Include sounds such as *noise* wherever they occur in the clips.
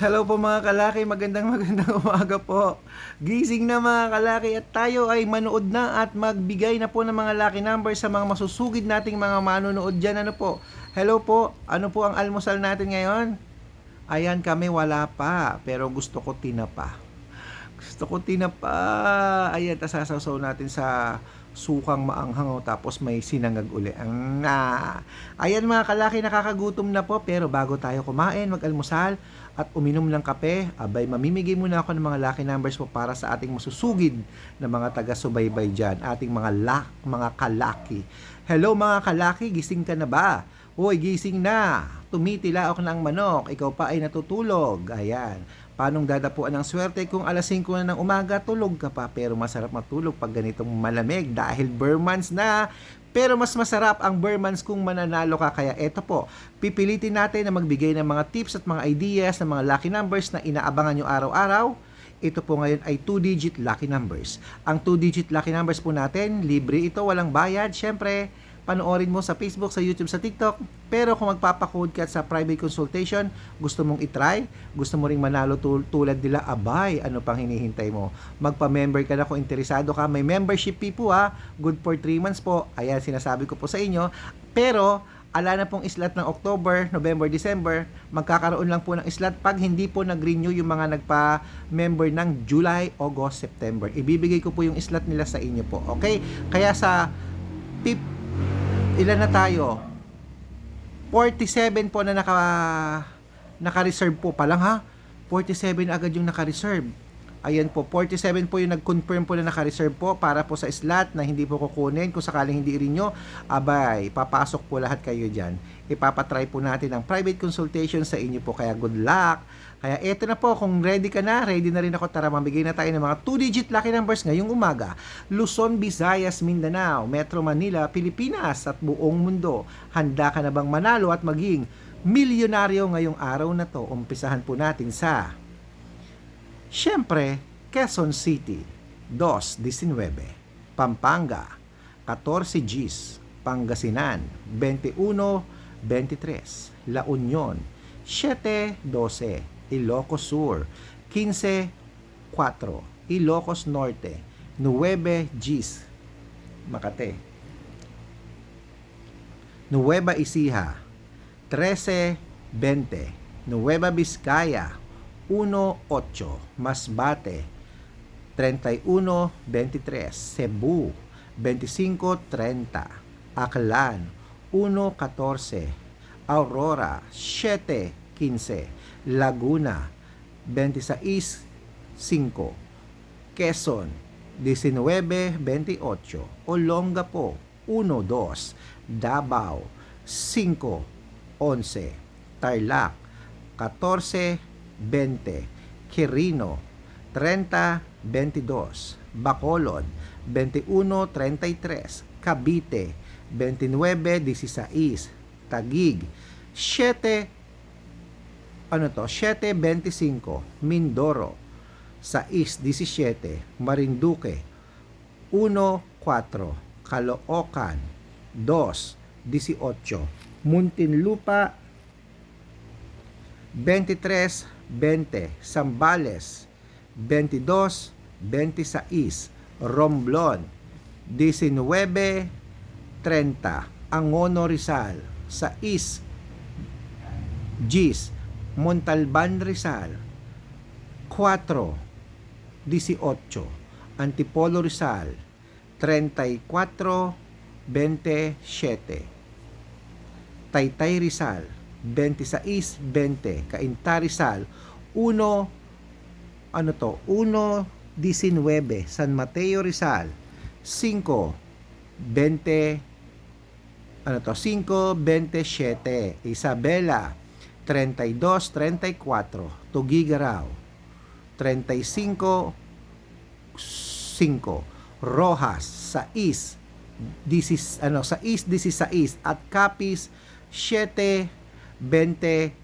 Hello po mga kalaki, magandang magandang umaga po. Gising na mga kalaki at tayo ay manood na at magbigay na po ng mga lucky numbers sa mga masusugid nating mga manonood dyan. Ano po? Hello po, ano po ang almusal natin ngayon? Ayan kami wala pa, pero gusto ko tinapa. Gusto ko tinapa. Ayan, tasasaw natin sa sukang maanghang o tapos may sinangag uli. Ang na. Ayan mga kalaki, nakakagutom na po pero bago tayo kumain, mag-almusal at uminom ng kape, abay mamimigay muna ako ng mga lucky numbers po para sa ating masusugid na mga taga-subaybay dyan, ating mga lak, mga kalaki. Hello mga kalaki, gising ka na ba? Hoy, gising na. Tumitila ako ng manok, ikaw pa ay natutulog. Ayan. Paanong dadapuan ng swerte kung alas 5 na ng umaga, tulog ka pa. Pero masarap matulog pag ganitong malamig dahil Burmans na. Pero mas masarap ang Burmans kung mananalo ka. Kaya eto po, pipilitin natin na magbigay ng mga tips at mga ideas ng mga lucky numbers na inaabangan nyo araw-araw. Ito po ngayon ay 2-digit lucky numbers. Ang 2-digit lucky numbers po natin, libre ito, walang bayad. Siyempre, panoorin mo sa Facebook, sa YouTube, sa TikTok. Pero kung magpapakode ka sa private consultation, gusto mong itry, gusto mo ring manalo tul- tulad nila, abay, ano pang hinihintay mo? Magpa-member ka na kung interesado ka. May membership fee po ha, good for 3 months po. Ayan, sinasabi ko po sa inyo. Pero, ala na pong islat ng October, November, December, magkakaroon lang po ng islat pag hindi po nag-renew yung mga nagpa-member ng July, August, September. Ibibigay ko po yung islat nila sa inyo po. Okay? Kaya sa ilan na tayo? 47 po na naka naka-reserve po pa lang ha. 47 agad yung naka-reserve. Ayan po, 47 po yung nag-confirm po na naka-reserve po para po sa slot na hindi po kukunin. Kung sakaling hindi rin nyo, abay, papasok po lahat kayo dyan. Ipapatry po natin ang private consultation sa inyo po. Kaya good luck. Kaya eto na po, kung ready ka na, ready na rin ako. Tara, mamigay na tayo ng mga 2-digit lucky numbers ngayong umaga. Luzon, Visayas, Mindanao, Metro Manila, Pilipinas at buong mundo. Handa ka na bang manalo at maging milyonaryo ngayong araw na to? Umpisahan po natin sa Siyempre, Quezon City, 2.19. Pampanga, 14 Gs. Pangasinan, 21.23. La Union, 7.12. Ilocos Sur, 15.4. Ilocos Norte, 9 Gs. Makate. Nueva Ecija, 13.20. Nueva Vizcaya, 1.8 Masbate 31.23 Cebu 25.30 Aklan 1.14 Aurora 7.15 Laguna 26.5 Quezon 19.28 Olongapo 1.2 Davao 5.11 Tarlac 14 20, Quirino 30, 22, Bacolod 21, 33, Cavite 29, 16, Tagig 7, ano to, 7, 25, Mindoro 6, 17, Marinduque 1, 4, Caloocan 2, 18, Muntinlupa 23, 20, Sambales 22, 26, Romblon 19, 30, Angono Rizal 6, Gis, Montalban Rizal 4, 18, Antipolo Rizal 34, 27, Taytay Rizal 26-20, Cainta Rizal, 1, ano to, 1-19, San Mateo Rizal, 5, 20, ano to, 5-27, Isabela, 32-34, Tugigaraw, 35, 5, Rojas, sa East, this ano, sa East, this is sa East, at Capiz, 7, 20,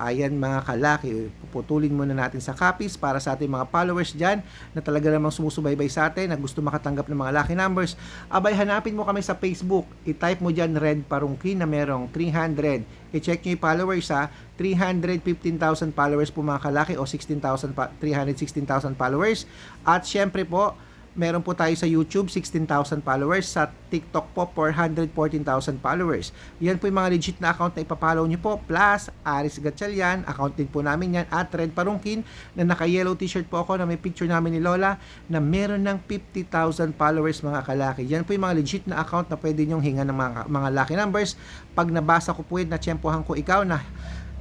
Ayan mga kalaki, puputulin muna natin sa copies para sa ating mga followers dyan na talaga namang sumusubaybay sa atin, na gusto makatanggap ng mga lucky numbers. Abay, hanapin mo kami sa Facebook. I-type mo dyan Red Parungkin na merong 300. I-check nyo yung followers ha. 315,000 followers po mga kalaki o 16,000 pa- 316,000 followers. At syempre po, meron po tayo sa YouTube, 16,000 followers. Sa TikTok po, 414,000 followers. Yan po yung mga legit na account na ipapollow nyo po. Plus, Aris Gatchalian, account din po namin yan. At Red Parungkin, na naka-yellow t-shirt po ako na may picture namin ni Lola na meron ng 50,000 followers mga kalaki. Yan po yung mga legit na account na pwede nyong hinga ng mga, mga lucky numbers. Pag nabasa ko po yun, natsyempohan ko ikaw na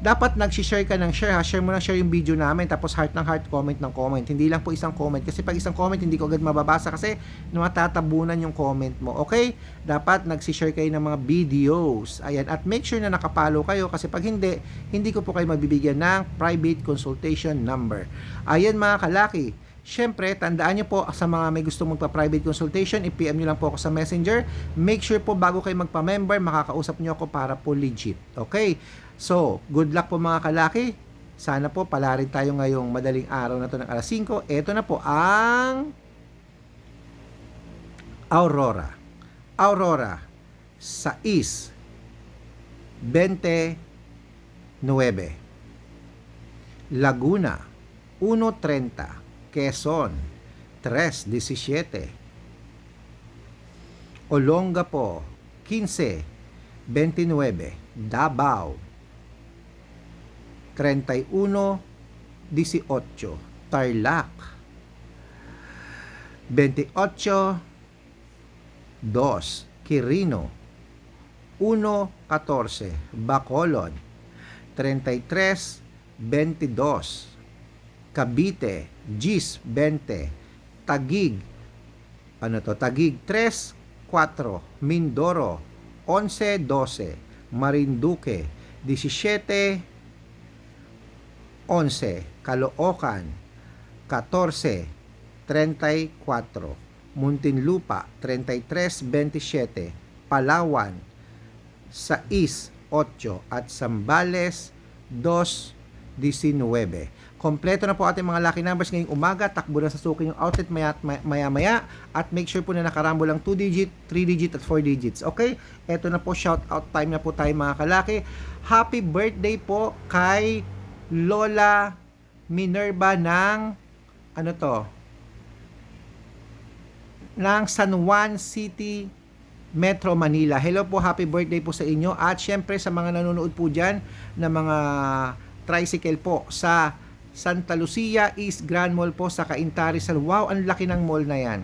dapat nag-share ka ng share ha. Share mo na share yung video namin tapos heart ng heart, comment ng comment. Hindi lang po isang comment kasi pag isang comment hindi ko agad mababasa kasi matatabunan yung comment mo. Okay? Dapat nag-share kayo ng mga videos. Ayan. At make sure na nakapalo kayo kasi pag hindi, hindi ko po kayo mabibigyan ng private consultation number. Ayan mga kalaki. Siyempre, tandaan nyo po sa mga may gusto magpa-private consultation, i-PM nyo lang po ako sa messenger. Make sure po bago kayo magpa-member, makakausap nyo ako para po legit. Okay? So, good luck po mga kalaki. Sana po pala rin tayo ngayong madaling araw na to ng alas 5. Ito na po ang Aurora. Aurora. 6. 29. Laguna. 1.30. Quezon. 3.17. Olongapo. 15. 29. Davao. 31, 18, Tarlac, 28, 2, Quirino, 1, 14, Bacolod, 33, 22, Cavite, Gis, 20, Tagig, ano to, Tagig, 3, 4, Mindoro, 11, 12, Marinduque, 17, 11, Caloocan, 14, 34, Muntinlupa, 33, 27, Palawan, 6, 8, at Sambales, 2, 19. Kompleto na po ating mga lucky numbers ngayong umaga. Takbo na sa suki yung outlet maya, maya maya. At make sure po na nakarambo lang 2 digit, 3 digit at 4 digits. Okay? Ito na po shout out time na po tayo mga kalaki. Happy birthday po kay Lola Minerva ng ano to? ng San Juan City, Metro Manila. Hello po, happy birthday po sa inyo. At syempre sa mga nanonood po dyan na mga tricycle po sa Santa Lucia East Grand Mall po sa Cainta Rizal. Wow, ang laki ng mall na yan.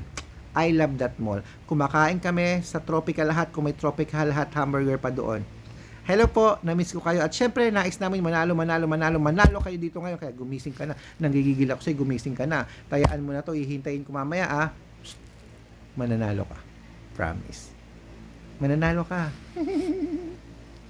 I love that mall. Kumakain kami sa Tropical lahat, kung may Tropical lahat hamburger pa doon. Hello po, na-miss ko kayo. At syempre, nais namin manalo, manalo, manalo, manalo kayo dito ngayon. Kaya gumising ka na. Nanggigigil ako sa'yo, gumising ka na. Tayaan mo na to, hihintayin ko mamaya ah. Mananalo ka. Promise. Mananalo ka. *laughs*